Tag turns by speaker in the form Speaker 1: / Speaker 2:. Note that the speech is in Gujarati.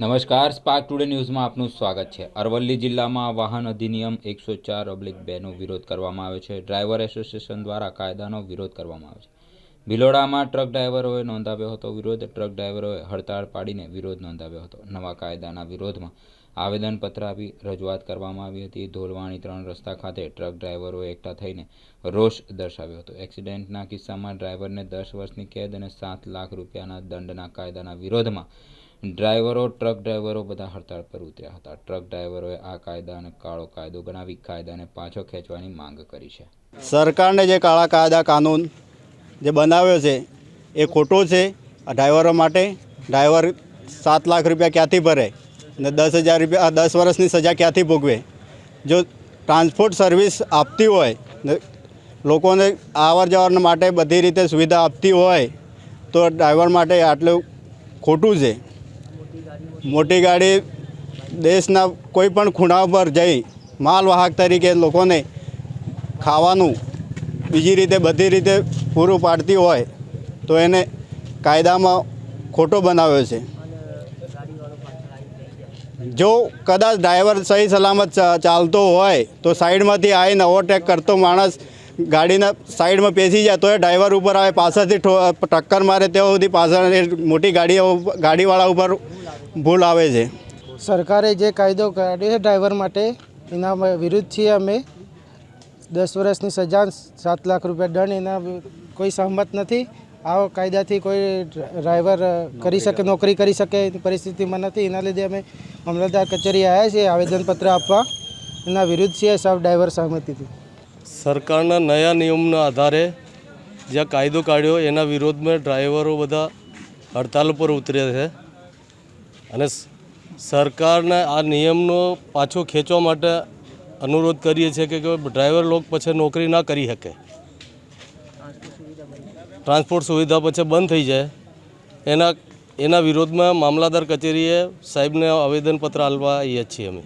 Speaker 1: નમસ્કાર સ્પાર્ક ટુડે ન્યૂઝમાં આપનું સ્વાગત છે. અરવલ્લી જિલ્લામાં વાહન અધિનિયમ એકસો ચાર ઓબ્લિક બેનો વિરોધ કરવામાં આવ્યો છે. ડ્રાઈવર એસોસિએશન દ્વારા કાયદાનો વિરોધ કરવામાં આવ્યો છે. ભિલોડામાં ટ્રક ડ્રાઈવરોએ નોંધાવ્યો હતો વિરોધ. ટ્રક ડ્રાઈવરોએ હડતાળ પાડીને વિરોધ નોંધાવ્યો હતો. નવા કાયદાના વિરોધમાં આવેદનપત્ર આપી રજૂઆત કરવામાં આવી હતી. ધોલવાણી ત્રણ રસ્તા ખાતે ટ્રક ડ્રાઈવરોએ એકઠા થઈને રોષ દર્શાવ્યો હતો. એક્સિડન્ટના કિસ્સામાં ડ્રાઈવરને દસ વર્ષની કેદ અને સાત લાખ રૂપિયાના દંડના કાયદાના વિરોધમાં ડ્રાઈવરો, ટ્રક ડ્રાઈવરો બધા હડતાળ પર ઉતર્યા હતા. ટ્રક ડ્રાઈવરોએ આ કાયદાને કાળો કાયદો ગણાવી કાયદાને પાછો ખેંચવાની માંગ કરી છે.
Speaker 2: સરકારને જે કાળા કાયદા કાનૂન જે બનાવ્યો છે, એ ખોટો છે. ડ્રાઈવરો માટે ડ્રાઈવર સાત લાખ રૂપિયા ક્યાંથી ભરે ને દસ હજાર રૂપિયા દસ વર્ષની સજા ક્યાંથી ભોગવે? જો ટ્રાન્સપોર્ટ સર્વિસ આપતી હોય, ને લોકોને આવર જવર માટે બધી રીતે સુવિધા આપતી હોય, તો ડ્રાઈવર માટે આટલું ખોટું છે. મોટી ગાડી દેશના કોઈ પણ ખૂણા પર જઈ માલવાહક તરીકે લોકોને ખાવાનું બીજી રીતે બધી રીતે પૂરું પાડતી હોય તો એને કાયદામાં ખોટો બનાવ્યો છે. જો કદાચ ડ્રાઈવર સહી સલામત ચાલતો હોય તો સાઈડમાંથી આવીને ઓવરટેક કરતો માણસ ગાડીના સાઈડમાં પેસી જાય તો એ ડ્રાઈવર ઉપર આવે, પાછળથી ટક્કર મારે ત્યાં સુધી પાછળ મોટી ગાડીઓ ગાડીવાળા ઉપર ભૂલ આવે છે.
Speaker 3: સરકારે જે કાયદો કાઢ્યો છે ડ્રાઈવર માટે એના વિરુદ્ધ છીએ અમે. દસ વર્ષની સજા સાત લાખ રૂપિયા દંડ એના કોઈ સહમત નથી. આ કાયદાથી કોઈ ડ્રાઈવર કરી શકે નોકરી કરી શકે એની પરિસ્થિતિમાં નથી. એના લીધે અમે મામલતદાર કચેરી આવ્યા છીએ આવેદનપત્ર આપવા. એના વિરુદ્ધ છીએ સબ ડ્રાઈવર સહમતિથી.
Speaker 4: સરકારના નયા નિયમના આધારે જે કાયદો કાઢ્યો એના વિરોધમાં ડ્રાઈવરો બધા હડતાલ પર ઉતર્યા છે. અને સરકારને આ નિયમનો પાછો ખેંચવા માટે અનુરોધ કરીએ છીએ કે ડ્રાઈવર લોક પછી નોકરી ના કરી શકે. ટ્રાન્સપોર્ટ સુવિધા પછી બંધ થઈ જાય. એના એના વિરોધમાં મામલાદાર કચેરીએ સાહેબને આવેદનપત્ર આપવા આવીએ છીએ અમે.